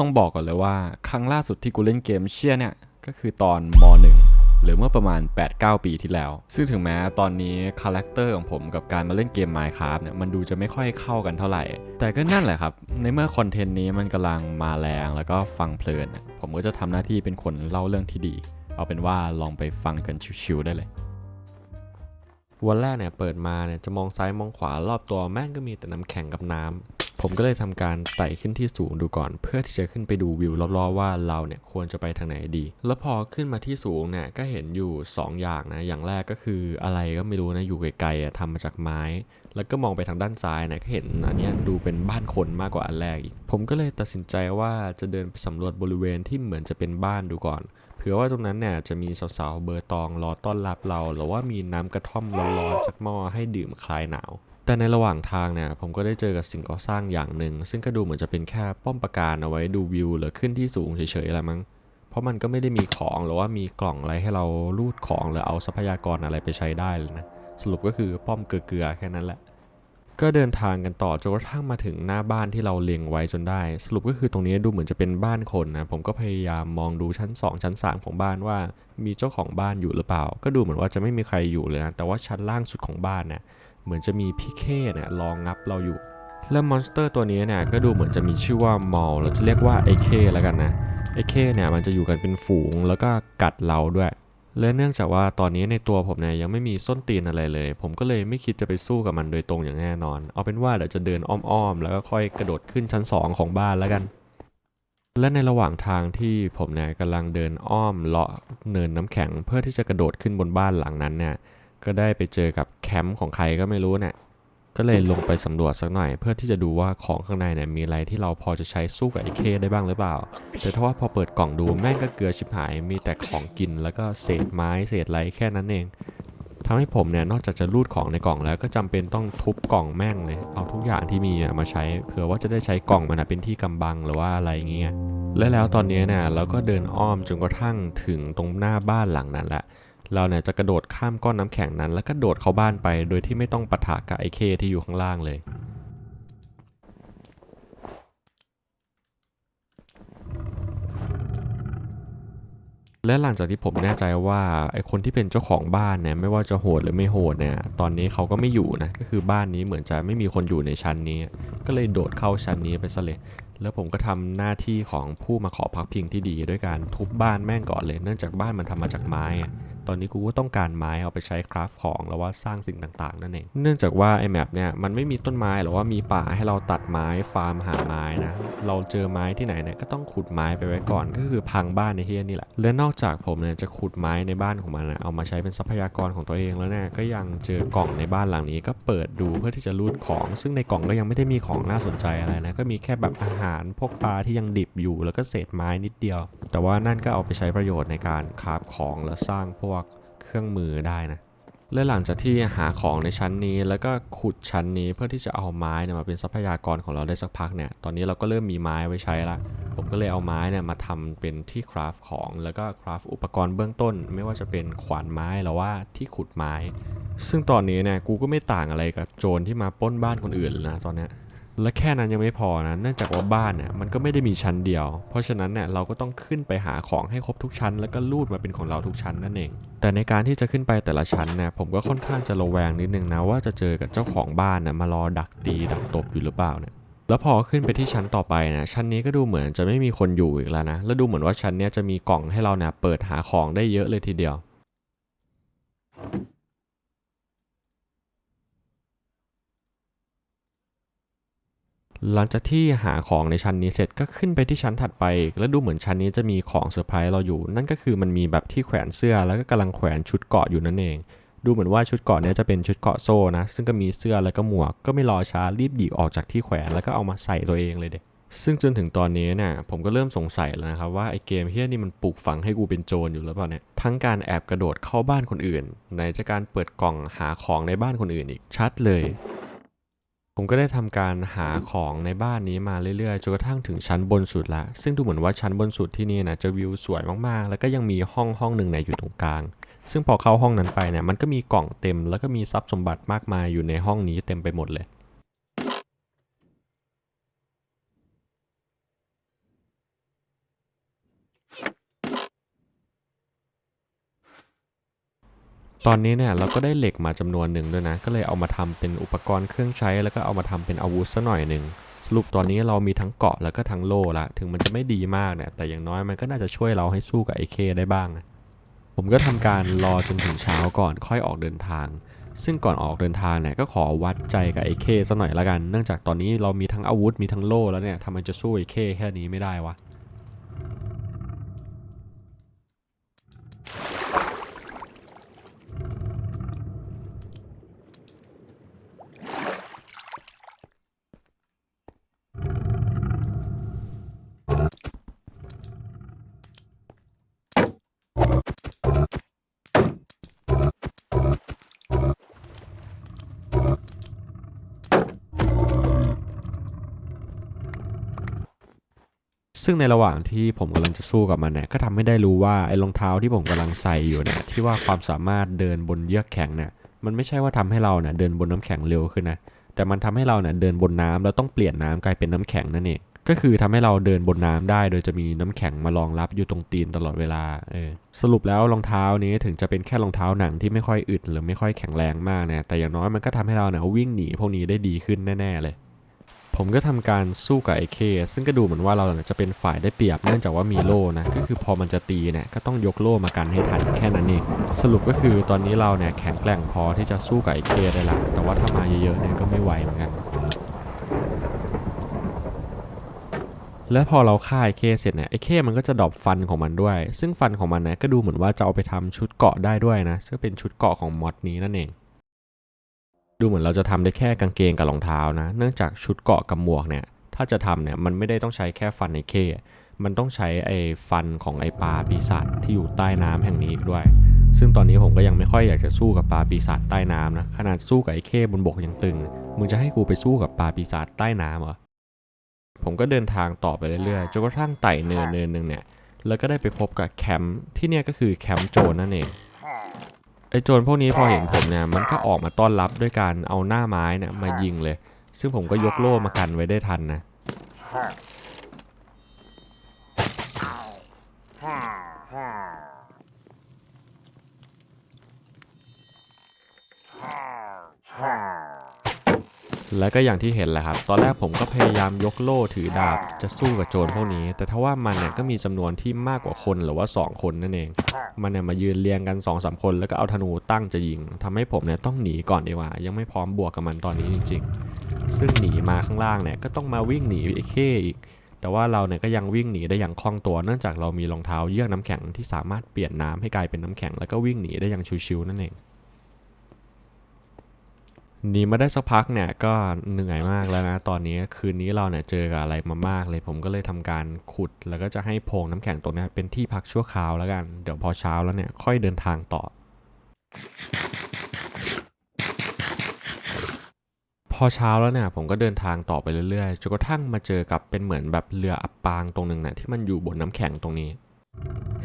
ต้องบอกก่อนเลยว่า ครั้งล่าสุดที่กูเล่นเกมเชี่ยเนี่ย ก็คือตอนม .1 หรือเมื่อประมาณ 8-9 ปีที่แล้ว ซึ่งถึงแม้ตอนนี้คาแรคเตอร์ของผมกับการมาเล่นเกม Minecraft เนี่ยมันดูจะไม่ค่อยเข้ากันเท่าไหร่ แต่ก็นั่นแหละครับ ในเมื่อคอนเทนต์นี้มันกำลังมาแรงแล้วก็ฟังเพลิน ผมก็จะทำหน้าที่เป็นคนเล่าเรื่องที่ดี เอาเป็นว่าลองไปฟังกันชิวๆได้เลยวันแรกเนี่ยเปิดมาเนี่ยจะมองซ้ายมองขวารอบตัวแม่งก็มีแต่น้ำแข็งกับน้ำ ผมก็เลยทำการไต่ขึ้นที่สูงดูก่อน เพื่อที่จะขึ้นไปดูวิวรอบๆว่าเราเนี่ยควรจะไปทางไหนดี แล้วพอขึ้นมาที่สูงเนี่ยก็เห็นอยู่ 2 อย่างนะ อย่างแรกก็คืออะไรก็ไม่รู้นะอยู่ไกลๆทำมาจากไม้ แล้วก็มองไปทางด้านซ้ายนะก็เห็นอันเนี้ยดูเป็นบ้านคนมากกว่าอันแรกอีก ผมก็เลยตัดสินใจว่าจะเดินไปสำรวจบริเวณที่เหมือนจะเป็นบ้านดูก่อนเผื่อว่าตรงนั้นเนี่ยจะมีสาวๆเบอร์ตองรอต้อนรับเรา หรือว่ามีน้ำกระท่อมร้อนๆสักหม้อให้ดื่มคลายหนาว แต่ในระหว่างทางเนี่ยผมก็ได้เจอกับสิ่งก่อสร้างอย่างหนึ่ง ซึ่งก็ดูเหมือนจะเป็นแค่ป้อมปราการเอาไว้ดูวิวหรือขึ้นที่สูงเฉยๆอะไรมั้ง เพราะมันก็ไม่ได้มีของหรือว่ามีกล่องอะไรให้เราลูดของหรือเอาทรัพยากรอะไรไปใช้ได้เลยนะ สรุปก็คือป้อมเกลือๆแค่นั้นแหละ ก็เดินทางกันต่อจนกระทั่งมาถึงหน้าบ้านที่เราเล็งไว้จนได้ สรุปก็คือตรงนี้ดูเหมือนจะเป็นบ้านคนนะ ผมก็พยายามมองดูชั้น 2 ชั้น 3 ของบ้านว่า มีเจ้าของบ้านอยู่หรือเปล่า ก็ดูเหมือนว่าจะไม่มีใครอยู่เลยนะ แต่ว่าชั้นล่างสุดของบ้านเนี่ย เหมือนจะมีพี่เคเนี่ยรองงับเราอยู่ และมอนสเตอร์ตัวนี้เนี่ยก็ดูเหมือนจะมีชื่อว่ามอลเราจะเรียกว่าไอเคแล้วกันนะไอเคเนี่ยมันจะอยู่กันเป็นฝูงแล้วก็กัดเราด้วย และเนื่องจากว่าตอนนี้ในตัวผมเนี่ยยังไม่มีส้นตีนอะไรเลย ผมก็เลยไม่คิดจะไปสู้กับมันโดยตรงอย่างแน่นอน เอาเป็นว่าเดี๋ยวจะเดินอ้อมๆ แล้วก็ค่อยกระโดดขึ้นชั้น 2 ของบ้านแล้วกันและในระหว่างทางที่ผมเนี่ยกำลังเดินอ้อมเลาะเนินน้ำแข็งเพื่อที่จะกระโดดขึ้นบนบ้านหลังนั้นเนี่ย ก็ได้ไปเจอกับแคมป์ของใครก็ไม่รู้เนี่ยก็เลยลงไปสำรวจสักหน่อย เพื่อที่จะดูว่าของข้างในเนี่ยมีอะไรที่เราพอจะใช้สู้กับไอ้เคได้บ้างหรือเปล่า แต่ถ้าว่าพอเปิดกล่องดูแม่งก็เกลือชิบหายมีแต่ของกินแล้วก็เศษไม้เศษอะไรแค่นั้นเองทำให้ผมเนี่ยนอกจากจะรูดของในกล่องแล้วก็จำเป็นต้องทุบกล่องแม่งเลย เอาทุกอย่างที่มีมาใช้เผื่อว่าจะได้ใช้กล่องมันเป็นที่กำบังหรือว่าอะไรเงี้ยและแล้วตอนนี้เนี่ยเราก็เดินอ้อมจนกระทั่งถึงตรงหน้าบ้านหลังนั้นแหละ เราเนี่ยจะกระโดดข้ามก้อนน้ำแข็งนั้น แล้วก็โดดเข้าบ้านไป โดยที่ไม่ต้องปะทะกับไอ้เคที่อยู่ข้างล่างเลย และหลังจากที่ผมแน่ใจว่าไอคนที่เป็นเจ้าของบ้านเนี่ยไม่ว่าจะโหดหรือไม่โหดเนี่ยตอนนี้เขาก็ไม่อยู่นะก็คือบ้านนี้เหมือนจะไม่มีคนอยู่ในชั้นนี้ ก็เลยโดดเข้าชั้นนี้ไปซะเลยแล้วผมก็ทำหน้าที่ของผู้มาขอพักพิงที่ดีด้วยการทุบบ้านแม่งก่อนเลย เนื่องจากบ้านมันทำมาจากไม้ อะตอนนี้กูก็ต้องการไม้เอาไปใช้คราฟของแล้วว่าสร้างสิ่งต่างๆ นั่นเอง เนื่องจากว่าไอ้แมปเนี่ยมันไม่มีต้นไม้หรือว่ามีป่าให้เราตัดไม้ฟาร์มหาไม้นะ เราเจอไม้ที่ไหนเนี่ยก็ต้องขุดไม้ไปไว้ก่อน ก็คือพังบ้านในเฮียนี่แหละ และนอกจากผมเนี่ยจะขุดไม้ในบ้านของมันนะเอามาใช้เป็นทรัพยากรของตัวเองแล้วเนี่ยก็ยังเจอกล่องในบ้านหลังนี้ก็เปิดดูเพื่อที่จะรูดของ ซึ่งในกล่องก็ยังไม่ได้มีของน่าสนใจอะไรนะก็มีแค่แบบอาหารพวกปลาที่ยังดิบอยู่ แล้วก็เศษไม้นิดเดียว แต่ว่านั่นก็เอาไปใช้ประโยชน์ในการคราฟของและสร้างพวก เครื่องมือได้นะและหลังจากที่หาของในชั้นนี้ แล้วก็ขุดชั้นนี้เพื่อที่จะเอาไม้เนี่ยมาเป็นทรัพยากรของเราได้สักพักเนี่ยตอนนี้เราก็เริ่มมีไม้ไว้ใช้ละผมก็เลยเอาไม้เนี่ยมาทำเป็นที่คราฟของ แล้วก็คราฟอุปกรณ์เบื้องต้น ไม่ว่าจะเป็นขวานไม้หรือว่าที่ขุดไม้ ซึ่งตอนนี้เนี่ยกูก็ไม่ต่างอะไรกับโจรที่มาปล้นบ้านคนอื่นนะตอนนี้ และแค่นั้นยังไม่พอนะ เนื่องจากว่าบ้านเนี่ยมันก็ไม่ได้มีชั้นเดียว เพราะฉะนั้นเนี่ยเราก็ต้องขึ้นไปหาของให้ครบทุกชั้น แล้วก็ลูดมาเป็นของเราทุกชั้นนั่นเอง แต่ในการที่จะขึ้นไปแต่ละชั้นเนี่ยผมก็ค่อนข้างจะระแวงนิดนึงนะว่าจะเจอกับเจ้าของบ้านนะมารอดักตีดักตบอยู่หรือเปล่าเนี่ยแล้วพอขึ้นไปที่ชั้นต่อไปนะชั้นนี้ก็ดูเหมือนจะไม่มีคนอยู่อีกแล้วนะ แล้วดูเหมือนว่าชั้นนี้จะมีกล่องให้เราเนี่ยเปิดหาของได้เยอะเลยทีเดียว หลังจากที่หาของในชั้นนี้เสร็จก็ขึ้นไปที่ชั้นถัดไป แล้วดูเหมือนชั้นนี้จะมีของเซอร์ไพรส์เราอยู่ นั่นก็คือมันมีแบบที่แขวนเสื้อแล้วก็กำลังแขวนชุดเกราะอยู่นั่นเอง ดูเหมือนว่าชุดเกราะนี้จะเป็นชุดเกราะโซ่นะ ซึ่งก็มีเสื้อแล้วก็หมวก ก็ไม่รอช้ารีบหยิบออกจากที่แขวนแล้วก็เอามาใส่ตัวเองเลยเด็กซึ่งจนถึงตอนนี้เนี่ยผมก็เริ่มสงสัยแล้วนะครับว่าไอ้เกมเฮี้ยนี่มันปลูกฝังให้กูเป็นโจรอยู่หรือเปล่าเนี่ยทั้งการแอบกระโดดเข้าบ้านคนอื่นไหนจะการเปิดกล่องหาของในบ้านคนอื่นอีกชัดเลย ผมก็ได้ทำการหาของในบ้านนี้มาเรื่อยๆจนกระทั่งถึงชั้นบนสุดละ ซึ่งดูเหมือนว่าชั้นบนสุดที่นี่นะจะวิวสวยมากๆ แล้วก็ยังมีห้องห้องหนึ่งเนี่ยอยู่ตรงกลาง ซึ่งพอเข้าห้องนั้นไปเนี่ยมันก็มีกล่องเต็ม แล้วก็มีทรัพย์สมบัติมากมายอยู่ในห้องนี้เต็มไปหมดเลย ตอนนี้เนี่ยเราก็ได้เหล็กมาจำนวนหนึ่งด้วยนะ ก็เลยเอามาทำเป็นอุปกรณ์เครื่องใช้ แล้วก็เอามาทำเป็นอาวุธซะหน่อยหนึ่งสรุปตอนนี้เรามีทั้งเกาะแล้วก็ทั้งโล่ละ ถึงมันจะไม่ดีมากเนี่ย แต่อย่างน้อยมันก็น่าจะช่วยเราให้สู้กับไอเคได้บ้างนะผมก็ทำการรอจนถึงเช้าก่อนค่อยออกเดินทาง ซึ่งก่อนออกเดินทางเนี่ยก็ขอวัดใจกับไอเคซะหน่อยละกัน เนื่องจากตอนนี้เรามีทั้งอาวุธมีทั้งโล่แล้วเนี่ยทำไมจะสู้ไอเคแค่นี้ไม่ได้วะ ซึ่งในระหว่างที่ผมกำลังจะสู้กับมันเนี่ยก็ทำให้ได้รู้ว่าไอ้รองเท้าที่ผมกำลังใส่อยู่เนี่ยที่ว่าความสามารถเดินบนเยือกแข็งเนี่ยมันไม่ใช่ว่าทำให้เราเนี่ยเดินบนน้ำแข็งเร็วขึ้นนะแต่มันทำให้เราเนี่ยเดินบนน้ำแล้วต้องเปลี่ยนน้ำกลายเป็นน้ำแข็งนั่นเองก็คือทำให้เราเดินบนน้ำได้ โดยจะมีน้ำแข็งมารองรับอยู่ตรงตีนตลอดเวลาเออสรุปแล้วรองเท้านี้ถึงจะเป็นแค่รองเท้าหนังที่ไม่ค่อยอึดหรือไม่ค่อยแข็งแรงมากนะแต่อย่างน้อยมันก็ทำให้เราเนี่ยวิ่งหนีพวกนี้ได้ดีขึ้นแน่ๆเลย ผมก็ทำการสู้กับไอเคซึ่งก็ดูเหมือนว่าเราจะเป็นฝ่ายได้เปรียบเนื่องจากว่ามีโล่นะก็คือพอมันจะตีเนี่ยก็ต้องยกโล่มากันให้ทันแค่นั้นเองสรุปก็คือตอนนี้เราเนี่ยแข็งแกร่งพอที่จะสู้กับไอเคได้ละแต่ว่าถ้ามาเยอะๆเนี่ยก็ไม่ไหวเหมือนกันและพอเราฆ่าไอเคเสร็จเนี่ยไอเคมันก็จะดรอปฟันของมันด้วย ซึ่งฟันของมันนี่ยก็ดูเหมือนว่าจะเอาไปทำชุดเกาะได้ด้วยนะซึ่งเป็นชุดเกาะของมอดนี้นั่นเอง ดูเหมือนเราจะทำได้แค่กางเกงกับรองเท้านะ เนื่องจากชุดเกาะกับหมวกเนี่ย ถ้าจะทำเนี่ยมันไม่ได้ต้องใช้แค่ฟันไอเค มันต้องใช้ไอ้ฟันของไอ้ปลาปีศาจที่อยู่ใต้น้ำแห่งนี้ด้วย ซึ่งตอนนี้ผมก็ยังไม่ค่อยอยากจะสู้กับปลาปีศาจใต้น้ำนะ ขนาดสู้กับไอ้เคบนบกยังตึง มึงจะให้กูไปสู้กับปลาปีศาจใต้น้ำเหรอ ผมก็เดินทางต่อไปเรื่อยๆ จนกระทั่งไต่เนินเนินหนึ่งเนี่ย แล้วก็ได้ไปพบกับแคมป์ที่เนี่ยก็คือแคมป์โจรนั่นเอง ไอ้โจรพวกนี้พอเห็นผมเนี่ยมันก็ออกมาต้อนรับด้วยการเอาหน้าไม้เนี่ยมายิงเลย ซึ่งผมก็ยกโล่มากันไว้ได้ทันนะ แล้วก็อย่างที่เห็นแหละครับ ตอนแรกผมก็พยายามยกโล่ถือดาบจะสู้กับโจรพวกนี้ แต่ถ้าว่ามันเนี่ยก็มีจำนวนที่มากกว่าคนหรือว่า 2 คนนั่นเอง มันเนี่ยมายืนเรียงกัน2อสคน แล้วก็เอาธนูตั้งจะยิงทำให้ผมเนี่ยต้องหนีก่อนดีกว่า ยังไม่พร้อมบวกกับมันตอนนี้จริง ๆ ซึ่งหนีมาข้างล่างเนี่ยก็ต้องมาวิ่งหนีไอ้เข้อีก แต่ว่าเราเนี่ยก็ยังวิ่งหนีได้อย่างคล่องตัว เนื่องจากเรามีรองเท้าเยือกน้ำแข็งที่สามารถเปลี่ยนน้ำให้กลายเป็นน้ำแข็ง แล้วก็วิ่งหนีได้อย่างชิวๆนั่นเอง หนีมาได้สักพักเนี่ยก็เหนื่อยมากแล้วนะ ตอนนี้คืนนี้เราเนี่ยเจอกับอะไรมามากเลย ผมก็เลยทำการขุดแล้วก็จะให้โพงน้ำแข็งตรงนี้เป็นที่พักชั่วคราวแล้วกัน เดี๋ยวพอเช้าแล้วเนี่ยค่อยเดินทางต่อ พอเช้าแล้วเนี่ยผมก็เดินทางต่อไปเรื่อยๆจนกระทั่งมาเจอกับเป็นเหมือนแบบเรืออับปางตรงหนึ่งนะที่มันอยู่บนน้ำแข็งตรงนี้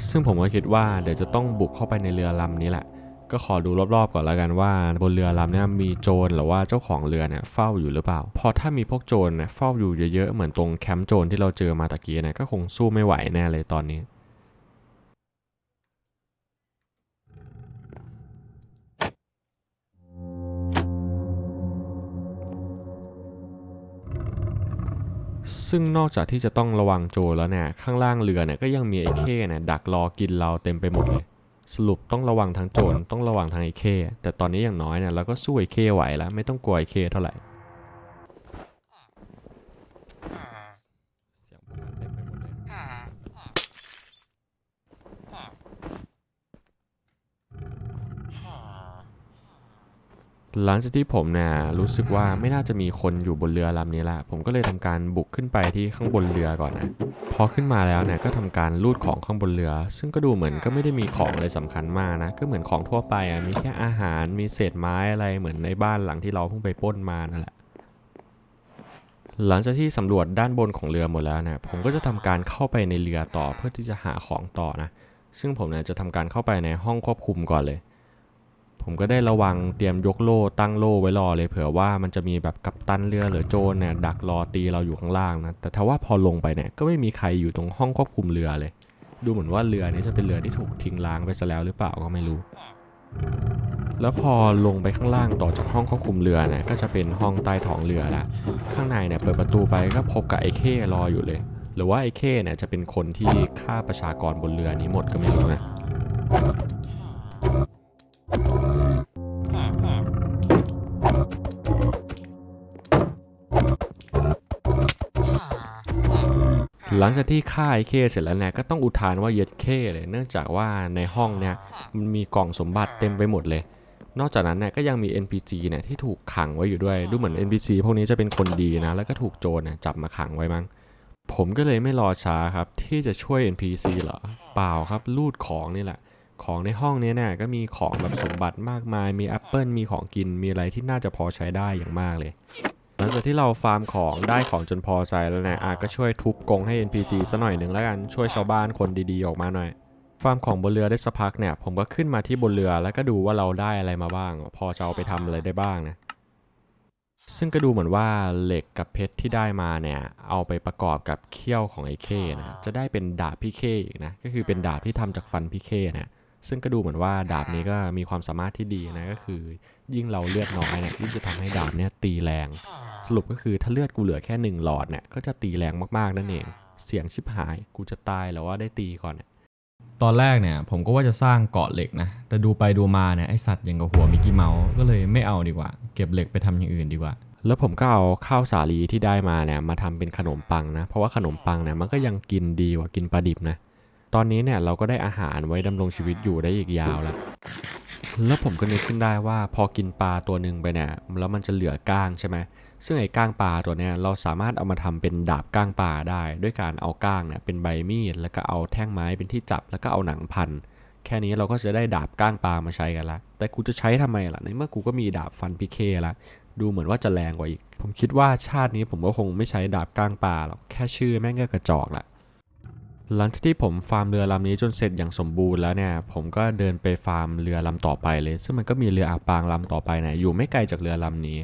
ซึ่งผมก็คิดว่าเดี๋ยวจะต้องบุกเข้าไปในเรือลำนี้แหละ ก็ขอดูรอบๆก่อนแล้วกันว่า บนเรือลำนี้มีโจรหรือว่าเจ้าของเรือเนี่ยเฝ้าอยู่หรือเปล่า พอถ้ามีพวกโจรเนี่ยเฝ้าอยู่เยอะๆเหมือนตรงแคมป์โจรที่เราเจอมาตะกี้เนี่ยก็คงสู้ไม่ไหวแน่เลยตอนนี้ซึ่งนอกจากที่จะต้องระวังโจรแล้วเนี่ยข้างล่างเรือเนี่ยก็ยังมีไอ้เข้เนี่ยดักรอกินเราเต็มไปหมดเลย สรุปต้องระวังทั้งโจรต้องระวังทั้งไอ้เข้แต่ตอนนี้อย่างน้อยเนี่ยเราก็สู้ไอ้เข้ไหวแล้ว ไม่ต้องกลัวไอ้เข้เท่าไหร่เสียงพวกมันเต็มไปหมดเลย หลังจากที่ผมเนี่ยรู้สึกว่าไม่น่าจะมีคนอยู่บนเรือลำนี้ละ ผมก็เลยทำการบุกขึ้นไปที่ข้างบนเรือก่อนนะ พอขึ้นมาแล้วเนี่ยก็ทำการลูดของข้างบนเรือ ซึ่งก็ดูเหมือนก็ไม่ได้มีของอะไรสำคัญมากนะ ก็เหมือนของทั่วไปอะ มีแค่อาหาร มีเศษไม้อะไรเหมือนในบ้านหลังที่เราเพิ่งไปปล้นมานั่นแหละ หลังจากที่สำรวจด้านบนของเรือหมดแล้วเนี่ย ผมก็จะทำการเข้าไปในเรือต่อเพื่อที่จะหาของต่อนะ ซึ่งผมเนี่ยจะทำการเข้าไปในห้องควบคุมก่อนเลย ผมก็ได้ระวังเตรียมยกโล่ตั้งโล่ไว้รอเลยเผื่อว่ามันจะมีแบบกัปตันเรือหรือโจรเนี่ยดักรอตีเราอยู่ข้างล่างนะแต่ถ้าว่าพอลงไปเนี่ยก็ไม่มีใครอยู่ตรงห้องควบคุมเรือเลย ดูเหมือนว่าเรือนี้จะเป็นเรือที่ถูกทิ้งล้างไปซะแล้วหรือเปล่าก็ไม่รู้ แล้วพอลงไปข้างล่างต่อจากห้องควบคุมเรือเนี่ยก็จะเป็นห้องใต้ท้องเรือละข้างในเนี่ยเปิดประตูไปก็พบกับไอ้เข้รออยู่เลย หรือว่าไอ้เข้เนี่ยจะเป็นคนที่ฆ่าประชากรบนเรือนี้หมดก็ไม่รู้นะ หลังจากที่ฆ่าไอ้เคเสร็จแล้วเนี่ยก็ต้องอุทานว่าเย็ดเคเลย เนื่องจากว่าในห้องเนี่ยมันมีกล่องสมบัติเต็มไปหมดเลย นอกจากนั้นเนี่ยก็ยังมี NPC เนี่ยที่ถูกขังไว้อยู่ด้วย ดูเหมือน NPC พวกนี้จะเป็นคนดีนะ แล้วก็ถูกโจรเนี่ยจับมาขังไว้มั้ง ผมก็เลยไม่รอช้าครับที่จะช่วย NPC เหรอ เปล่าครับลูดของนี่แหละ ของในห้องนี้เนี่ยก็มีของแบบสมบัติมากมาย มีแอปเปิลมีของกิน มีอะไรที่น่าจะพอใช้ได้อย่างมากเลย หลังจากที่เราฟาร์มของได้ของจนพอใจแล้วเนี่ยอาก็ช่วยทุบกงให้ NPC ซะหน่อยหนึ่งแล้วกันช่วยชาวบ้านคนดีๆออกมาหน่อย ฟาร์มของบนเรือได้สักพักเนี่ย ผมก็ขึ้นมาที่บนเรือแล้วก็ดูว่าเราได้อะไรมาบ้าง พอจะเอาไปทำอะไรได้บ้างนะซึ่งก็ดูเหมือนว่าเหล็กกับเพชรที่ได้มาเนี่ย เอาไปประกอบกับเขี้ยวของไอ้เคนะจะได้เป็นดาบพี่เคอีกนะก็คือเป็นดาบที่ทำจากฟันพี่เคนะ ซึ่งก็ดูเหมือนว่าดาบนี้ก็มีความสามารถที่ดีนะก็คือ ยิ่งเราเลือดน้อยเนี่ยยิ่งจะทำให้ดาบเนี่ยตีแรง สรุปก็คือถ้าเลือดกูเหลือแค่หนึ่งหลอดเนี่ยก็จะตีแรงมากๆนั่นเอง เสียงชิบหายกูจะตายแล้วว่าได้ตีก่อนเนี่ยตอนแรกเนี่ยผมก็ว่าจะสร้างเกาะเหล็กนะ แต่ดูไปดูมาเนี่ยไอสัตว์อย่างกับหัวมิกกี้เมาส์ก็เลยไม่เอาดีกว่า เก็บเหล็กไปทำอย่างอื่นดีกว่า แล้วผมก็เอาข้าวสาลีที่ได้มาเนี่ยมาทำเป็นขนมปังนะ เพราะว่าขนมปังเนี่ยมันก็ยังกินดีกว่ากินปลาดิบนะ ตอนนี้เนี่ยเราก็ได้อาหารไว้ดำรงชีวิตอยู่ได้อีกยาวแล้วแล้วผมก็นึกขึ้นได้ว่าพอกินปลาตัวหนึ่งไปเนี่ยแล้วมันจะเหลือก้างใช่ไหมซึ่งไอ้ก้างปลาตัวเนี้ยเราสามารถเอามาทำเป็นดาบก้างปลาได้ ด้วยการเอาก้างเนี่ยเป็นใบมีดแล้วก็เอาแท่งไม้เป็นที่จับแล้วก็เอาหนังพัน แค่นี้เราก็จะได้ดาบก้างปลามาใช้กันละแต่กูจะใช้ทำไมล่ะในเมื่อกูก็มีดาบฟันพิเคละดูเหมือนว่าจะแรงกว่าอีก ผมคิดว่าชาตินี้ผมก็คงไม่ใช้ดาบก้างปลาหรอกแค่ชื่อแม่งก็กระจอกละ หลังจากที่ผมฟาร์มเรือลำนี้จนเสร็จอย่างสมบูรณ์แล้วเนี่ย ผมก็เดินไปฟาร์มเรือลำต่อไปเลย ซึ่งมันก็มีเรืออับปางลำต่อไปเนี่ยอยู่ไม่ไกลจากเรือลำนี้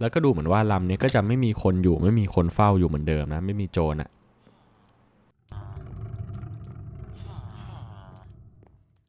แล้วก็ดูเหมือนว่าลำนี้ก็จะไม่มีคนอยู่ไม่มีคนเฝ้าอยู่เหมือนเดิมนะ ไม่มีโจรอะ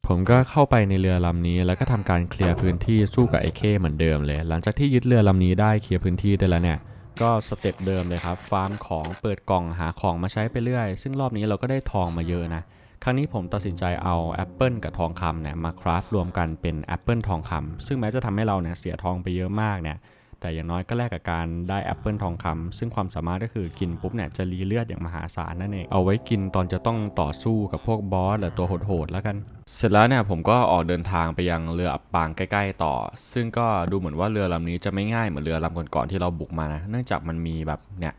ผมก็เข้าไปในเรือลำนี้แล้วก็ทำการเคลียร์พื้นที่สู้กับไอ้เข้เหมือนเดิมเลย หลังจากที่ยึดเรือลำนี้ได้เคลียร์พื้นที่ได้แล้วเนี่ย ก็สเต็ปเดิมเลยครับ ฟาร์มของเปิดกล่องหาของมาใช้ไปเรื่อย ซึ่งรอบนี้เราก็ได้ทองมาเยอะนะ ครั้งนี้ผมตัดสินใจเอาแอปเปิลกับทองคำเนี่ยมาคราฟรวมกันเป็นแอปเปิลทองคำซึ่งแม้จะทำให้เราเนี่ยเสียทองไปเยอะมากเนี่ย แต่อย่างน้อยก็แลกกับการได้แอปเปิลทองคำซึ่งความสามารถก็คือกินปุ๊บเนี่ยจะรีเลือดอย่างมหาศาลนั่นเอง เอาไว้กินตอนจะต้องต่อสู้กับพวกบอสหรือตัวโหดๆแล้วกัน เสร็จแล้วเนี่ยผมก็ออกเดินทางไปยังเรืออับปางใกล้ ๆ ต่อ ซึ่งก็ดูเหมือนว่าเรือลำนี้จะไม่ง่ายเหมือนเรือลำก่อนๆที่เราบุกมานะเนื่องจากมันมีแบบเนี่ย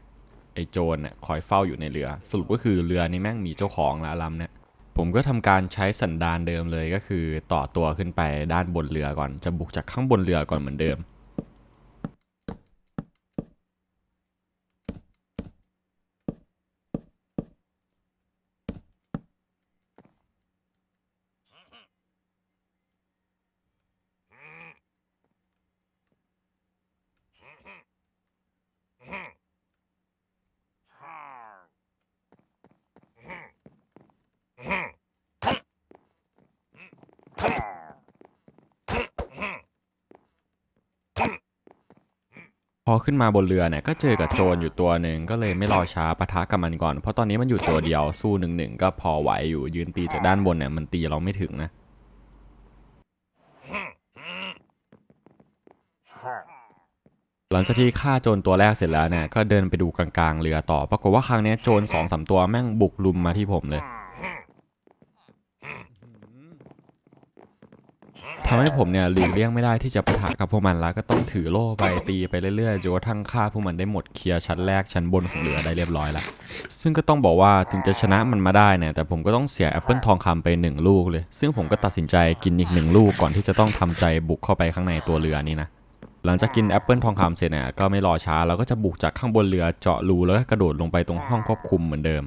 ไอโจรเนี่ยคอยเฝ้าอยู่ในเรือ สรุปก็คือเรือนี้แม่งมีเจ้าของละลำเนี่ยผมก็ทำการใช้สันดานเดิมเลยก็คือต่อตัวขึ้นไปด้านบนเรือก่อน จะบุกจากข้างบนเรือก่อนเหมือนเดิม พ อขึ้นมาบนเรือเนี่ยก็เจอกับโจรอยู่ตัวหนึ่งก็เลยไม่รอช้าปะทะกับมันก่อน เพราะตอนนี้มันอยู่ตัวเดียวสู้หนึ่งหนึ่งก็พอไหวอยู่ยืนตีจากด้านบนเนี่ยมันตีเราไม่ถึงนะหลังจากที่ฆ่าโจรตัวแรกเสร็จแล้วเนี่ยก็เดินไปดูกลางๆเรือต่อ ปรากฏว่าครั้งนี้โจรสองสามตัวแม่งบุกลุมมาที่ผมเลย ทำให้ผมเนี่ยหลีกเลี่ยงไม่ได้ที่จะปะทะกับพวกมันแล้วก็ต้องถือโล่ไปตีไปเรื่อยๆจนกระทั่งฆ่าพวกมันได้หมดเคลียร์ชั้นแรกชั้นบนของเรือได้เรียบร้อยแล้ว ซึ่งก็ต้องบอกว่าถึงจะชนะมันมาได้เนี่ยแต่ผมก็ต้องเสียแอปเปิลทองคำไปหนึ่งลูกเลย ซึ่งผมก็ตัดสินใจกินอีกหนึ่งลูกก่อนที่จะต้องทำใจบุกเข้าไปข้างในตัวเรือนี้นะหลังจากกินแอปเปิลทองคำเสร็จเนี่ยก็ไม่รอช้าเราก็จะบุกจากข้างบนเรือเจาะรูแล้วก็กระโดดลงไปตรงห้องควบคุมเหมือนเดิม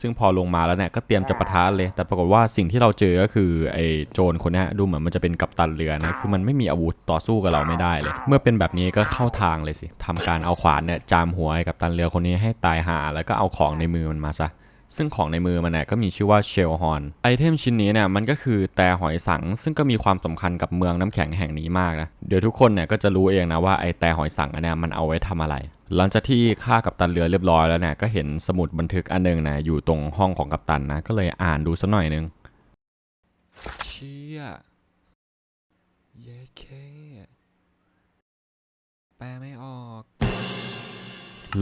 ซึ่งพอลงมาแล้วเนี่ยก็เตรียมจะปะทะเลย แต่ปรากฏว่าสิ่งที่เราเจอก็คือไอ้โจรคนเนี้ยดูเหมือนมันจะเป็นกัปตันเรือนะ คือมันไม่มีอาวุธต่อสู้กับเราไม่ได้เลย เมื่อเป็นแบบนี้ก็เข้าทางเลยสิทำการเอาขวานเนี่ยจามหัวไอ้กัปตันเรือคนนี้ให้ตายหา แล้วก็เอาของในมือมันมาซะซึ่งของในมือมันเนี่ยก็มีชื่อว่าเชลฮอนไอเทมชิ้นนี้เนี่ยมันก็คือแต่หอยสัง ซึ่งก็มีความสำคัญกับเมืองน้ำแข็งแห่งนี้มากนะ เดี๋ยวทุกคนเนี่ยก็จะรู้เองนะว่าไอแต่หอยสังอันเนี้ยมันเอาไว้ทำอะไร หลังจากที่ฆ่ากับตันเรือเรียบร้อยแล้วเนี่ยก็เห็นสมุดบันทึกอันหนึงนะอยู่ตรงห้องของกัปตันนะก็เลยอ่านดูสักหน่อยนึงเชี่ยเยเคแปลไม่ออก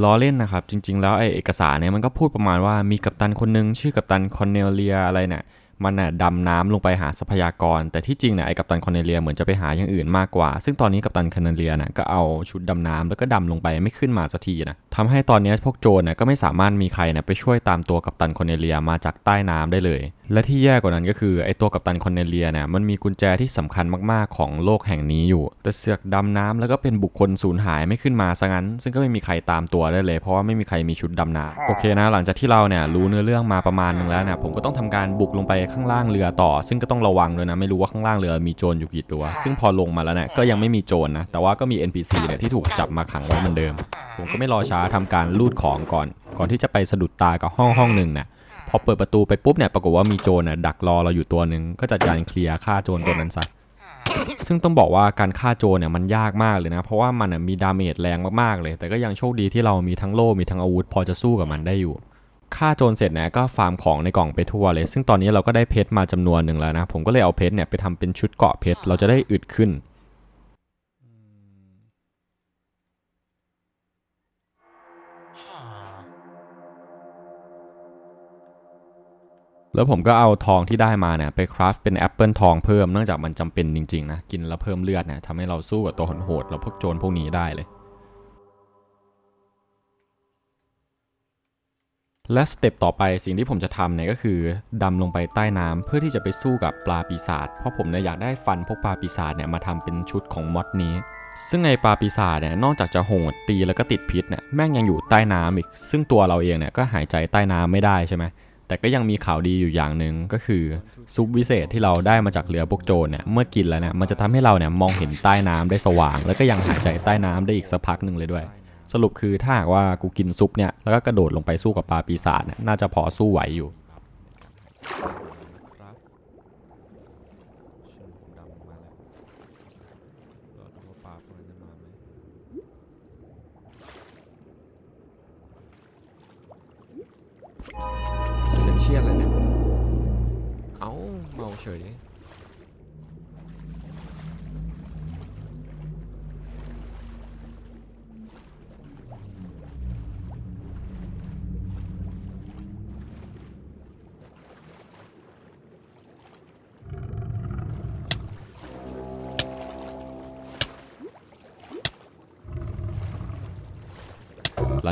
ล้อเล่นนะครับ จริง ๆ แล้วไอเอกสารเนี่ยมันก็พูดประมาณว่ามีกัปตันคนหนึงชื่อกัปตันคอนเนลเลียอะไรเนี่ย มันน่ะดำน้ำลงไปหาทรัพยากร แต่ที่จริงเนี่ยไอ้กัปตันคอนเนเลียเหมือนจะไปหาอย่างอื่นมากกว่า ซึ่งตอนนี้กัปตันคอนเนเลียน่ะก็เอาชุดดำน้ำแล้วก็ดำลงไปไม่ขึ้นมาสักทีนะทำให้ตอนนี้พวกโจรน่ะก็ไม่สามารถมีใครน่ะไปช่วยตามตัวกัปตันคอนเนเลียมาจากใต้น้ำได้เลยและที่แย่กว่านั้นก็คือไอ้ตัวกัปตันคอนเนเลียเนี่ยมันมีกุญแจที่สำคัญมากๆของโลกแห่งนี้อยู่ แต่เสือกดำน้ำแล้วก็เป็นบุคคลสูญหายไม่ขึ้นมาซะงั้น ซึ่งก็ไม่มีใครตามตัวได้เลย เพราะว่าไม่มีใครมีชุดดำน้ำโอเคนะหลังจากที่เราเนี่ยรู้เนื้อเรื่องมาประมาณนึงแล้วเนี่ยผมก็ต้องทำการบุกลงไปข้างล่างเรือต่อ ซึ่งก็ต้องระวังด้วยนะไม่รู้ว่าข้างล่างเรือมีโจรอยู่กี่ตัว ซึ่งพอลงมาแล้วเนี่ยก็ยังไม่มีโจรนะแต่ว่าก็มี NPC เนี่ยที่ถูกจับมาขังไว้เหมือนเดิม ผมก็ไม่รอช้าทำการลูดของก่อน ก่อนที่จะไปสะดุดตากับห้องห้องหนึ่งเนี่ยพ อเปิดประตูไปปุ๊บเนี่ยปรากฏว่ามีโจรน่ะดักรอเราอยู่ตัวหนึ่งก็จัดการเคลียร์ฆ่าโจรตัวนั้นซะซึ่งต้องบอกว่าการฆ่าโจรเนี่ยมันยากมากเลยนะ เพราะว่ามันมีดาเมจแรงมากๆเลย แต่ก็ยังโชคดีที่เรามีทั้งโล่มีทั้งอาวุธ พอจะสู้กับมันได้อยู่ฆ่าโจรเสร็จเนี่ยก็ฟาร์มของในกล่องไปทั่วเลย ซึ่งตอนนี้เราก็ได้เพชรมาจำนวนหนึ่งแล้วนะ ผมก็เลยเอาเพชรเนี่ยไปทำเป็นชุดเกาะเพชรเราจะได้อึดขึ้น แล้วผมก็เอาทองที่ได้มาเนี่ยไปคราฟเป็นแอปเปิลทองเพิ่มเนื่องจากมันจำเป็นจริงๆนะกินแล้วเพิ่มเลือดเนี่ยทำให้เราสู้กับตัวโหดๆแล้วพวกโจรพวกนี้ได้เลย และสเต็ปต่อไปสิ่งที่ผมจะทำเนี่ยก็คือดำลงไปใต้น้ำเพื่อที่จะไปสู้กับปลาปีศาจเพราะผมเนี่ยอยากได้ฟันพวกปลาปีศาจเนี่ยมาทำเป็นชุดของมอดนี้ซึ่งไอปลาปีศาจเนี่ยนอกจากจะโหดตีแล้วก็ติดพิษเนี่ยแม่งยังอยู่ใต้น้ำอีก ซึ่งตัวเราเองเนี่ยก็หายใจใต้น้ำไม่ได้ใช่ไหม แต่ก็ยังมีข่าวดีอยู่อย่างหนึ่งก็คือ ซุปวิเศษที่เราได้มาจากเรือพวกโจรเนี่ยเมื่อกินแล้วเนี่ยมันจะทำให้เราเนี่ยมองเห็นใต้น้ำได้สว่าง แล้วก็ยังหายใจใต้น้ำได้อีกสักพักหนึ่งเลยด้วย สรุปคือถ้าหากว่ากูกินซุปเนี่ยแล้วก็กระโดดลงไปสู้กับปลาปีศาจเนี่ยน่าจะพอสู้ไหวอยู่ เสียงเชียอะไรเนี่ย เอ้าเมาเฉย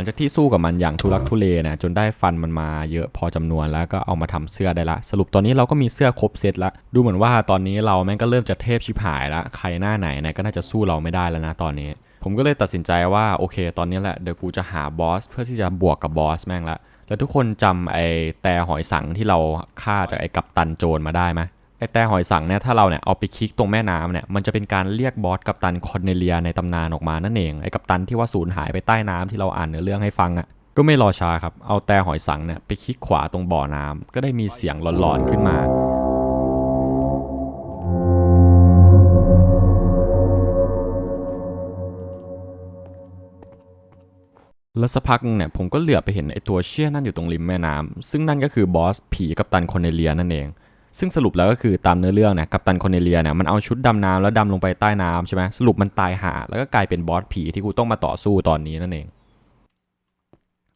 งจากที่สู้กับมันอย่างทุลักทุเลนะจนได้ฟันมันมาเยอะพอจำนวนแล้วก็เอามาทำเสื้อได้ละ สรุปตอนนี้เราก็มีเสื้อครบเซตละ ดูเหมือนว่าตอนนี้เราแม่งก็เริ่มจะเทพชิบหายละใครหน้าไหนนะก็น่าจะสู้เราไม่ได้แล้วนะตอนนี้ ผมก็เลยตัดสินใจว่าโอเค ตอนนี้แหละเดี๋ยวกูจะหาบอสเพื่อที่จะบวกกับบอสแม่งละแล้วทุกคนจำไอ้แต่หอยสังที่เราฆ่าจากไอ้กัปตันโจรมาได้ไหม ไอแต่หอยสังเนี่ยถ้าเราเนี่ยเอาไปคลิกตรงแม่น้ำเนี่ยมันจะเป็นการเรียกบอสกัปตันคอนเนเลียในตำนานออกมานั่นเองไอกัปตันที่ว่าสูญหายไปใต้น้ำที่เราอ่านเนื้อเรื่องให้ฟังอะ่ะก็ไม่รอช้าครับเอาแต่หอยสังเนี่ยไปคลิกขวาตรงบ่อน้ำก็ได้มีเสียงหลอนๆขึ้นมาแล้วสักพักเนี่ยผมก็เหลือบไปเห็นไอตัวเชี่ยนั่นอยู่ตรงริมแม่น้ำซึ่งนั่นก็คือบอสผีกัปตันคอนเนเลียนั่นเอง ซึ่งสรุปแล้วก็คือตามเนื้อเรื่องเนี่ยกัปตันคอนเนเลียเนี่ยมันเอาชุดดำน้ำแล้วดำลงไปใต้น้ำใช่ไหมสรุปมันตายหาแล้วก็กลายเป็นบอสผีที่กูต้องมาต่อสู้ตอนนี้นั่นเอง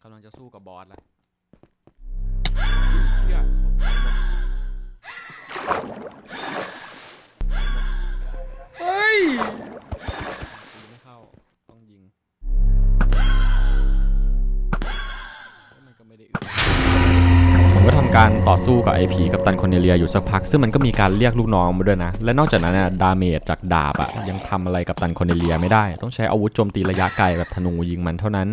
กำลังจะสู้กับบอสแล้วเฮ้ย การต่อสู้กับไอผีกับตันคอนเนเลียอยู่สักพัก ซึ่งมันก็มีการเรียกลูกน้องมาด้วยนะ และนอกจากนั้นนะดาเมจจากดาบอะยังทำอะไรกับตันคอนเนเลียไม่ได้ ต้องใช้อาวุธโจมตีระยะไกลแบบธนูยิงมันเท่านั้น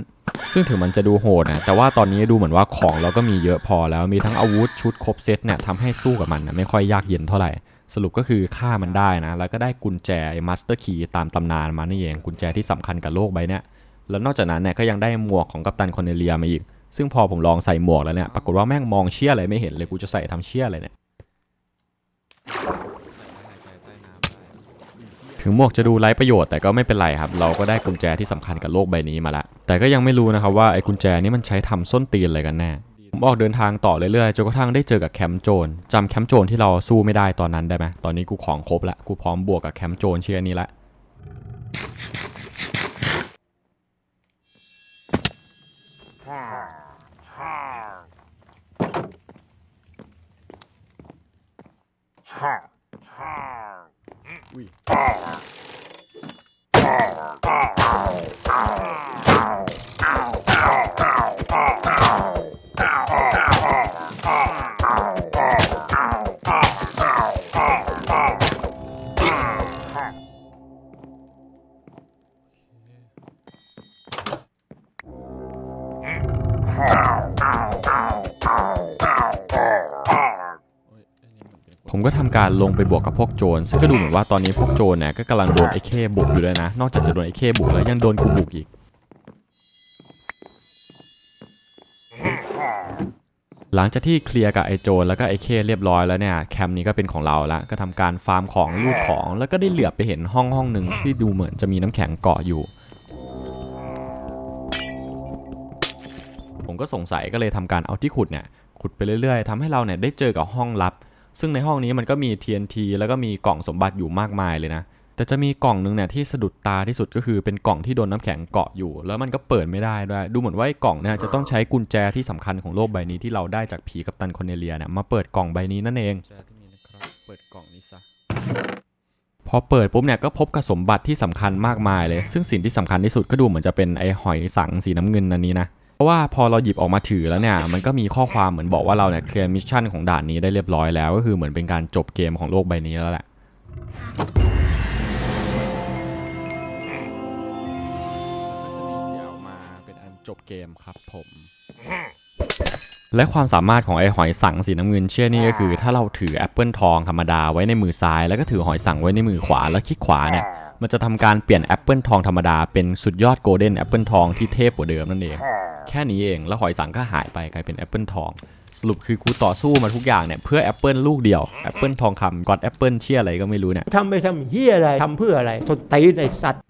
ซึ่งถึงมันจะดูโหดนะแต่ว่าตอนนี้ดูเหมือนว่าของเราก็มีเยอะพอแล้วมีทั้งอาวุธชุดครบเซตเนี่ยทำให้สู้กับมันนะไม่ค่อยยากเย็นเท่าไหร่สรุปก็คือฆ่ามันได้นะ แล้วก็ได้กุญแจมาสเตอร์คีย์ตามตำนานมานี่เองกุญแจที่สำคัญกับโลกใบเนี้ยแล้วนอกจากนั้นเนี่ยก็ยังได้หมวกของกัปตันคอนเนเลียมาอีก ซึ่งพอผมลองใส่หมวกแล้วเนี่ย ปรากฏว่าแม่งมองเชี่ยอะไรไม่เห็นเลย กูจะใส่ทำเชี่ยอะไรเนี่ย ถึงหมวกจะดูไร้ประโยชน์แต่ก็ไม่เป็นไรครับ เราก็ได้กุญแจที่สำคัญกับโลกใบนี้มาละ แต่ก็ยังไม่รู้นะครับว่าไอ้กุญแจนี้มันใช้ทำส้นตีนอะไรกันแน่ ผมออกเดินทางต่อเรื่อยๆ จนกระทั่งได้เจอกับแคมป์โจรจำแคมป์โจรที่เราสู้ไม่ได้ตอนนั้นได้ไหมตอนนี้กูของครบละ กูพร้อมบวกกับแคมป์โจรเชียนี้ละ ผม การลงไปบวกกับพวกโจรซึ่งก็ดูเหมือนว่าตอนนี้พวกโจรเนี่ยก็กำลังโดนไอ้เคบุกอยู่เลยนะ นอกจากจะโดนไอ้เคบุกแล้วยังโดนกูบุกอีกหลังจากที่เคลียร์กับไอ้โจรแล้วก็ไอ้เคเรียบร้อยแล้วเนี่ยแคมป์นี้ก็เป็นของเราละก็ทำการฟาร์มของลูกของแล้วก็ได้เหลือบไปเห็นห้องห้องหนึ่งที่ดูเหมือนจะมีน้ำแข็งเกาะอยู่ ผมก็สงสัยก็เลยทำการเอาที่ขุดเนี่ยขุดไปเรื่อยๆทำให้เราเนี่ยได้เจอกับห้องลับ ซึ่งในห้องนี้มันก็มี TNT แล้วก็มีกล่องสมบัติอยู่มากมายเลยนะ แต่จะมีกล่องหนึ่งเนี่ยที่สะดุดตาที่สุดก็คือเป็นกล่องที่โดนน้ำแข็งเกาะอยู่ แล้วมันก็เปิดไม่ได้ด้วย ดูเหมือนว่าไอ้กล่องเนี่ยจะต้องใช้กุญแจที่สำคัญของโลกใบนี้ที่เราได้จากผีกัปตันคอนเนเลียเนี่ยมาเปิดกล่องใบนี้นั่นเองเปิดกล่องนี้ซะพอเปิดปุ๊บเนี่ยก็พบกับสมบัติที่สำคัญมากมายเลย ซึ่งสิ่งที่สำคัญที่สุดก็ดูเหมือนจะเป็นไอ้หอยสังสีน้ำเงินอันนี้นะ เพราะว่าพอเราหยิบออกมาถือแล้วเนี่ย มันก็มีข้อความเหมือนบอกว่าเราเนี่ยเคลียร์มิชชั่นของด่านนี้ได้เรียบร้อยแล้ว ก็คือเหมือนเป็นการจบเกมของโลกใบนี้แล้วแหละก็จะมีเสียงออกมาเป็นอันจบเกมครับผม และความสามารถของไอ้หอยสังสีน้ำเงินเช่นนี่ก็คือ ถ้าเราถือแอปเปิลทองธรรมดาไว้ในมือซ้าย แล้วก็ถือหอยสังไว้ในมือขวาแล้วคลิกขวาเนี่ยมันจะทำการเปลี่ยนแอปเปิลทองธรรมดาเป็นสุดยอดโกลเด้นแอปเปิลทองที่เทพกว่าเดิมนั่นเอง แค่นี้เองแล้วหอยสังก็หายไปกลายเป็นแอปเปิลทอง สรุปคือกูต่อสู้มาทุกอย่างเนี่ยเพื่อแอปเปิลลูกเดียวแอปเปิลทองคำกอดแอปเปิลเชี่ยอะไรก็ไม่รู้เนี่ยทำไปทำเฮียอะไรทำเพื่ออะไรทนตีนไอ้สัตว์